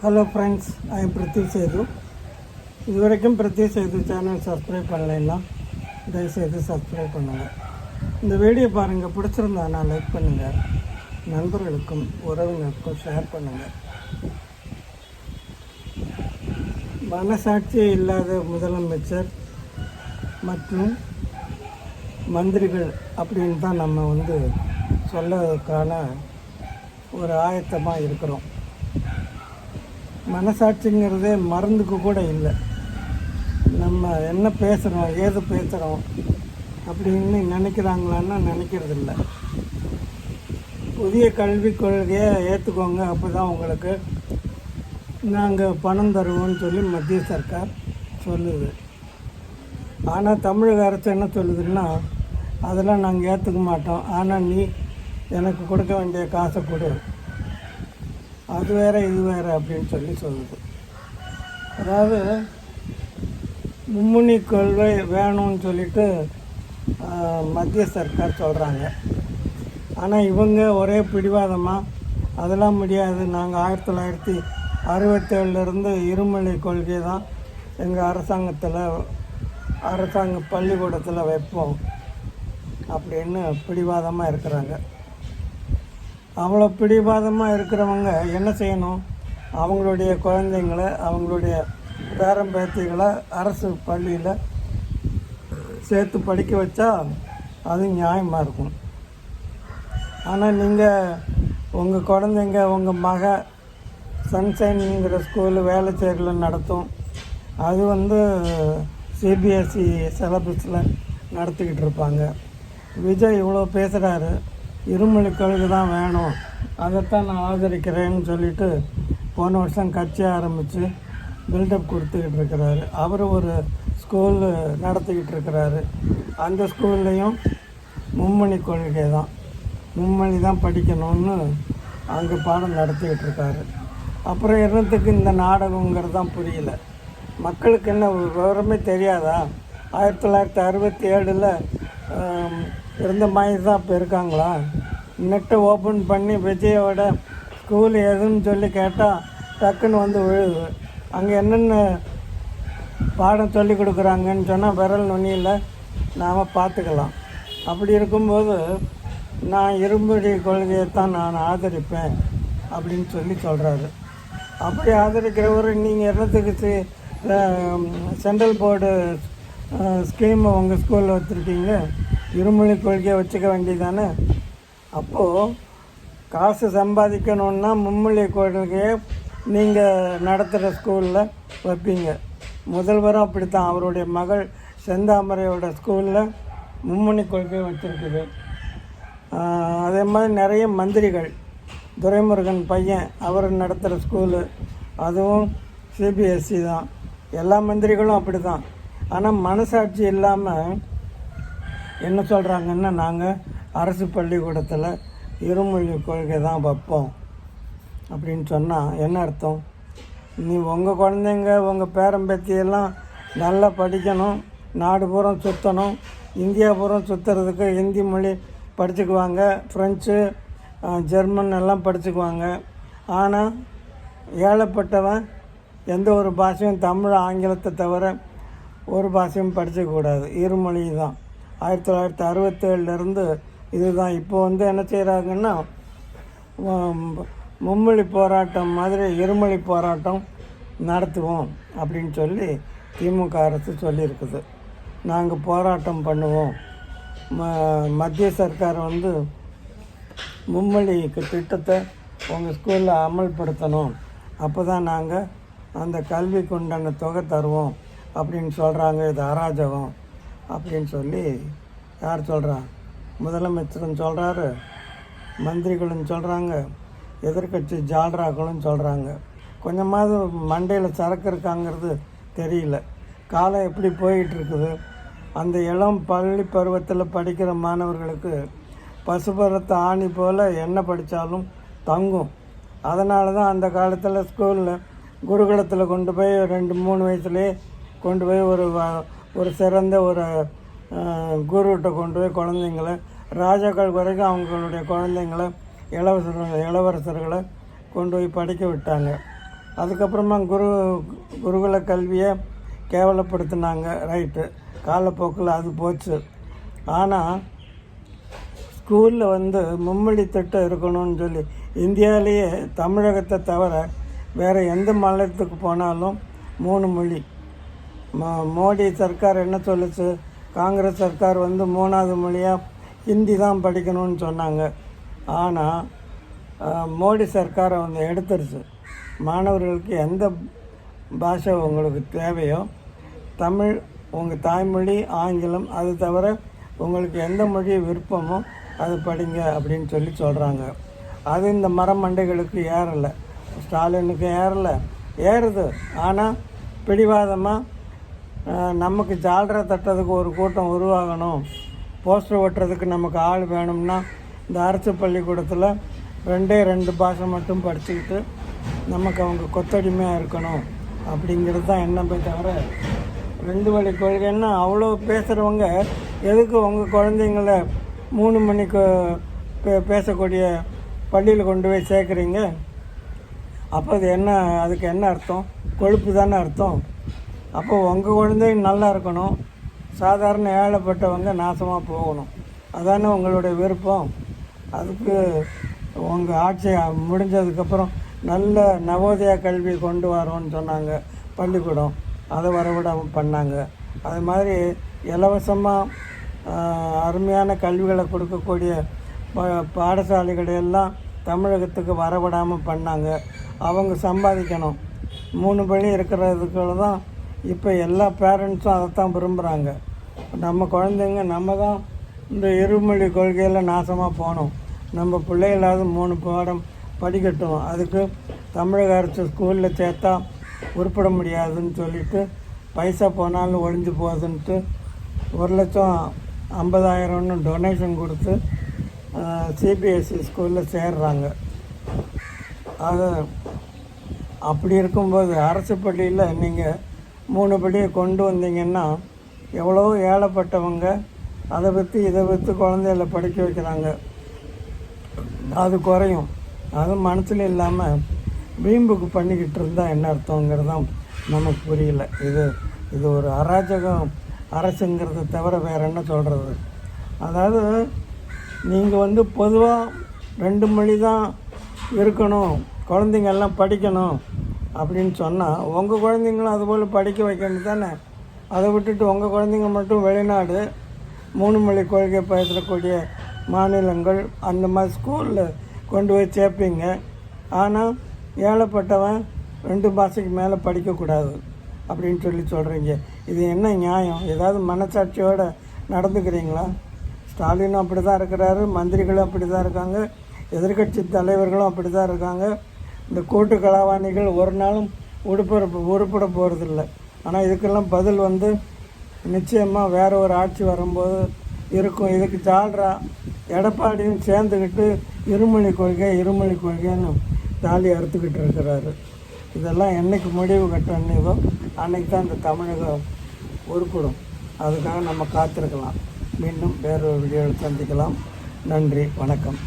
Hello friends I am Preethi Sethu இது வரைக்கும் Preeti Setu channel subscribe பண்ணலைன்னா தயவுசெய்து சப்ஸ்கிரைப் பண்ணுங்கள் இந்த வீடியோ பாருங்கள் பிடிச்சிருந்தா நான் லைக் பண்ணுங்கள் நண்பர்களுக்கும் உறவினருக்கும் ஷேர் பண்ணுங்கள் மனசாட்சி இல்லாத முதலமைச்சர் மற்றும் மந்திரிகள் அப்படின்னு தான் நம்ம வந்து சொல்லதுக்கான ஒரு ஆயத்தமாக இருக்கிறோம். மனசாட்சிங்கிறதே மருந்துக்கு கூட இல்லை. நம்ம என்ன பேசுகிறோம் ஏது பேசுகிறோம் அப்படின்னு நினைக்கிறாங்களான்னா நினைக்கிறது இல்லை புதிய கல்விக் கொள்கையை ஏற்றுக்கோங்க அப்போ தான் உங்களுக்கு நாங்கள் பணம் தருவோம்னு சொல்லி மத்திய சர்க்கார் சொல்லுது. ஆனால் தமிழக அரசு என்ன சொல்லுதுன்னா அதெல்லாம் நாங்கள் ஏற்றுக்க மாட்டோம். ஆனால் நீ எனக்கு கொடுக்க வேண்டிய காசை கொடு. அது வேறு இது வேறு அப்படின்னு சொல்லி சொல்லுது. அதாவது மும்முனி கொள்கை வேணும்னு சொல்லிட்டு மத்திய சர்க்கார் சொல்கிறாங்க ஆனால் இவங்க ஒரே பிடிவாதமாக அதெல்லாம் முடியாது. நாங்கள் ஆயிரத்தி தொள்ளாயிரத்தி அறுபத்தேழுலேருந்து இருமொழி கொள்கை தான் எங்கள் அரசாங்கத்தில் அரசாங்க பள்ளிக்கூடத்தில் வைப்போம் அப்படின்னு பிடிவாதமாக இருக்கிறாங்க. அவ்வளோ பிடிவாதமாக இருக்கிறவங்க என்ன செய்யணும்? அவங்களுடைய குழந்தைங்களை அவங்களுடைய பேரம்பேத்திகளை அரசு பள்ளியில் சேர்த்து படிக்க வச்சா அது நியாயமாக இருக்கும். ஆனால் நீங்கள் உங்கள் குழந்தைங்க உங்கள் மக சன்ஷைனுங்கிற ஸ்கூலு வேலைச்சேரியில் நடத்தும். அது வந்து சிபிஎஸ்சி சிலபஸில் நடத்திக்கிட்டு இருப்பாங்க. விஜய் இவ்வளோ பேசுகிறாரு இருமொழி கொள்கை தான் வேணும். அதைத்தான் நான் ஆதரிக்கிறேன்னு சொல்லிட்டு போன வருஷம் கட்சி ஆரம்பித்து பில்டப் கொடுத்துக்கிட்டு இருக்கிறாரு. அவர் ஒரு ஸ்கூல் நடத்திக்கிட்டு இருக்கிறாரு. அந்த ஸ்கூல்லையும் மும்மணி கொள்கை தான். மும்மணி தான் படிக்கணும்னு அங்கே பாடம் நடத்திக்கிட்டு இருக்காரு. அப்புறம் இருந்ததுக்கு இந்த நாடகங்கிறது தான் புரியல. மக்களுக்கு என்ன விவரமே தெரியாதா? ஆயிரத்தி தொள்ளாயிரத்தி அறுபத்தி ஏழில் இருந்த மாதிரி தான் இப்போ இருக்காங்களா? நெட்டை ஓப்பன் பண்ணி விஜயோட ஸ்கூல் எதுன்னு சொல்லி கேட்டால் டக்குன்னு வந்து விழுது. அங்கே என்னென்ன பாடம் சொல்லி கொடுக்குறாங்கன்னு சொன்னால் விரல் நுனியில் நாம் பார்த்துக்கலாம். அப்படி இருக்கும்போது நான் இரும்படி கொள்கையை தான் நான் ஆதரிப்பேன் அப்படின்னு சொல்லி சொல்கிறாரு அப்படி ஆதரிக்கிறவர் நீங்கள் என்னத்துக்கு சென்ட்ரல் போர்டு ஸ்கீமை உங்கள் ஸ்கூலில் வச்சுருக்கீங்க இருமொழி கொள்கையை வச்சுக்க வேண்டியதானே அப்போது காசு சம்பாதிக்கணுன்னா மும்மொழி கொள்கையை நீங்கள் நடத்துகிற ஸ்கூலில் வைப்பீங்க. முதல்வரும் அப்படித்தான். அவருடைய மகள் செந்தாமரையோட ஸ்கூலில் மும்மொழி கொள்கை வச்சுருக்குது. அதே மாதிரி நிறைய மந்திரிகள். துரைமுருகன் பையன் அவர் நடத்துகிற ஸ்கூலு அதுவும் சிபிஎஸ்சி தான். எல்லா மந்திரிகளும் அப்படி தான் ஆனால் மனசாட்சி இல்லாமல் என்ன சொல்கிறாங்கன்னா நாங்கள் அரசு பள்ளிக்கூடத்தில் இருமொழி கொள்கை தான் வைப்போம். அப்படின்னு சொன்னால் என்ன அர்த்தம்? நீ உங்கள் குழந்தைங்க உங்கள் பேரம்பத்தியெல்லாம் நல்லா படிக்கணும் நாடு பூரம் சுற்றணும் இந்தியா பூரம் சுற்றுறதுக்கு ஹிந்தி மொழி படிச்சுக்குவாங்க ஃப்ரெஞ்சு ஜெர்மன் எல்லாம் படிச்சுக்குவாங்க. ஆனால் ஏழைப்பட்டவன் எந்த ஒரு பாஷையும் தமிழ் ஆங்கிலத்தை தவிர ஒரு பாஷையும் படிச்சுக்கூடாது இருமொழி தான். ஆயிரத்தி தொள்ளாயிரத்தி அறுபத்தேழுலேருந்து இதுதான். இப்போ வந்து என்ன செய்கிறாங்கன்னா மும்மொழி போராட்டம் மாதிரி இருமொழி போராட்டம் நடத்துவோம் அப்படின்னு சொல்லி திமுக அரசு சொல்லியிருக்குது. நாங்கள் போராட்டம் பண்ணுவோம். ம மத்திய சர்க்கார் வந்து மும்மொழிக்கு திட்டத்தை உங்கள் ஸ்கூலில் அமல்படுத்தணும். அப்போ தான் நாங்கள் அந்த கல்விக்கு உண்டான தொகை தருவோம் அப்படின்னு சொல்கிறாங்க இது அராஜகம். அப்படின்னு சொல்லி யார் சொல்கிறா முதலமைச்சரும் சொல்கிறாரு மந்திரிகளும் சொல்கிறாங்க எதிர்க்கட்சி ஜால்ராக்களும் சொல்கிறாங்க கொஞ்சமாவது மண்டையில் சரக்கு இருக்காங்கிறது தெரியல. காலம் எப்படி போயிட்டு இருக்குது அந்த இளம் பள்ளி பருவத்தில் படிக்கிற மாணவர்களுக்கு பசுபரத்து ஆணி போல் என்ன படித்தாலும் தங்கும். அதனால தான் அந்த காலத்தில் ஸ்கூலில் குருகுலத்தில் கொண்டு போய் ரெண்டு மூணு வயசுலேயே கொண்டு போய் ஒரு ஒரு சிறந்த ஒரு அஹ், குருகிட்ட கொண்டு போய் குழந்தைங்கள ராஜாக்கள் வரைக்கும் அவங்களுடைய குழந்தைங்கள இளவரசர் இளவரசர்களை கொண்டு போய் படிக்க விட்டாங்க. அதுக்கப்புறமா குரு குருகுல கல்வியை கேவலப்படுத்தினாங்க. ரைட்டு. காலப்போக்கில் அது போச்சு. ஆனால் ஸ்கூலில் வந்து மும்மொழி திட்டம் இருக்கணும்னு சொல்லி இந்தியாவிலேயே தமிழகத்தை தவிர வேறு எந்த மாநிலத்துக்கு போனாலும் மூணு மொழி. மோடி சர்க்கார் என்ன சொல்லுச்சு? காங்கிரஸ் சர்க்கார் வந்து மூணாவது மொழியாக ஹிந்தி தான் படிக்கணும்னு சொன்னாங்க. ஆனால் மோடி சர்க்காரை வந்து எடுத்துருச்சு. மாணவர்களுக்கு எந்த பாஷை உங்களுக்கு தேவையோ தமிழ் உங்கள் தாய்மொழி ஆங்கிலம் அது தவிர உங்களுக்கு எந்த மொழி விருப்பமோ அது படிங்க அப்படின்னு சொல்லி சொல்கிறாங்க அது இந்த மரமண்டைகளுக்கு ஏறலை. ஸ்டாலினுக்கு ஏறலை. ஏறுது. ஆனால் பிடிவாதமாக நமக்கு ஜால்ரா தட்டுறதுக்கு ஒரு கூட்டம் உருவாகணும். போஸ்டர் ஒட்டுறதுக்கு நமக்கு ஆள் வேணும்னா இந்த அரசு பள்ளிக்கூடத்தில் ரெண்டே ரெண்டு பாஷை மட்டும் படிச்சுக்கிட்டு நமக்கு அவங்க கொத்தடிமையாக இருக்கணும் அப்படிங்கிறது தான் எண்ணமே தவிர ரெண்டு வழி கொள்கைன்னா அவ்வளோ பேசுகிறவங்க எதுக்கு உங்கள் குழந்தைங்கள மூணு மணிக்கு பே பேசக்கூடிய பள்ளியில் கொண்டு போய் சேர்க்குறீங்க? அப்போ அது என்ன அதுக்கு என்ன அர்த்தம்? கொழுப்பு தானே அர்த்தம்? அப்போ உங்கள் குழந்தைங்க நல்லா இருக்கணும். சாதாரண ஏழைப்பட்டவங்க நாசமாக போகணும். அதானே உங்களுடைய விருப்பம். அதுக்கு உங்கள் ஆட்சி முடிஞ்சதுக்கப்புறம் நல்ல நவோதயா கல்வி கொண்டு வரோன்னு சொன்னாங்க பள்ளிக்கூடம். அதை வரவிடாமல் பண்ணாங்க. அது மாதிரி இலவசமாக அருமையான கல்விகளை கொடுக்கக்கூடிய பாடசாலைகளையெல்லாம் எல்லாம் தமிழகத்துக்கு வரவிடாமல் பண்ணாங்க. அவங்க சம்பாதிக்கணும். மூணு பள்ளி இருக்கிறதுக்குள்ள தான் இப்போ எல்லா பேரண்ட்ஸும் அதைத்தான் விரும்புகிறாங்க நம்ம குழந்தைங்க நம்ம தான் இந்த இருமொழி கொள்கையில் நாசமாக போகணும் நம்ம பிள்ளைகளாவது மூணு பாடம் படிக்கட்டும். அதுக்கு தமிழக அரசு ஸ்கூலில் சேர்த்தா உருப்பட முடியாதுன்னு சொல்லிட்டு பைசா போனாலும் ஒழிஞ்சு போகுதுன்ட்டு ஒரு லட்சம் ஐம்பதாயிரம்னு டொனேஷன் கொடுத்து சிபிஎஸ்சி ஸ்கூலில் சேர்றாங்க. அது அப்படி இருக்கும்போது அரசு பள்ளியில் நீங்கள் மூணு படி கொண்டு வந்தீங்கன்னா எவ்வளோ ஏழைப்பட்டவங்க அதை பற்றி இதை பற்றி குழந்தையில படிக்க வைக்கிறாங்க. அது குறையும். அதுவும் மனசில் இல்லாமல் வீம்புக்கு பண்ணிக்கிட்டு இருந்தால் என்ன அர்த்தங்கிறது தான் நமக்கு புரியல. இது இது ஒரு அராஜகம். அரசுங்கிறத தவிர வேறு என்ன சொல்கிறது அதாவது நீங்கள் வந்து பொதுவாக ரெண்டு மொழி தான் இருக்கணும். குழந்தைங்க எல்லாம் படிக்கணும். அப்படின்னு சொன்னால் உங்கள் குழந்தைங்களும் அதுபோல் படிக்க வைக்கணும் தானே? அதை விட்டுட்டு உங்கள் குழந்தைங்க மட்டும் வெளிநாடு மூணு மொழி கொள்கை பேசக்கூடிய மாநிலங்கள் அந்த மாதிரி ஸ்கூலில் கொண்டு போய் சேர்ப்பீங்க. ஆனால் ஏழைப்பட்டவன் ரெண்டு மாதத்துக்கு மேலே படிக்கக்கூடாது அப்படின்னு சொல்லி சொல்கிறீங்க இது என்ன நியாயம்? ஏதாவது மனசாட்சியோடு நடந்துக்கிறீங்களா? ஸ்டாலினும் அப்படி தான் இருக்கிறாரு மந்திரிகளும் அப்படி தான் இருக்காங்க எதிர்க்கட்சி தலைவர்களும் அப்படி தான் இருக்காங்க. இந்த கூட்டு கலாவாணிகள் ஒரு நாளும் உடுப்பட உருப்பட போகிறதில்ல ஆனால் இதுக்கெல்லாம் பதில் வந்து நிச்சயமாக வேற ஒரு ஆட்சி வரும்போது இருக்கும். இதுக்கு ஜால்ரா எடப்பாடியும் சேர்ந்துக்கிட்டு இருமொழி கொள்கை இருமொழி கொள்கைன்னு தாலி அறுத்துக்கிட்டு இருக்கிறாரு. இதெல்லாம் என்றைக்கு முடிவு கட்டணுதோ அன்னைக்கு தான் இந்த தமிழகம் உருப்பிடும். அதுக்காக நம்ம காத்திருக்கலாம். மீண்டும் வேறொரு வீடியோவில் சந்திக்கலாம். நன்றி வணக்கம்.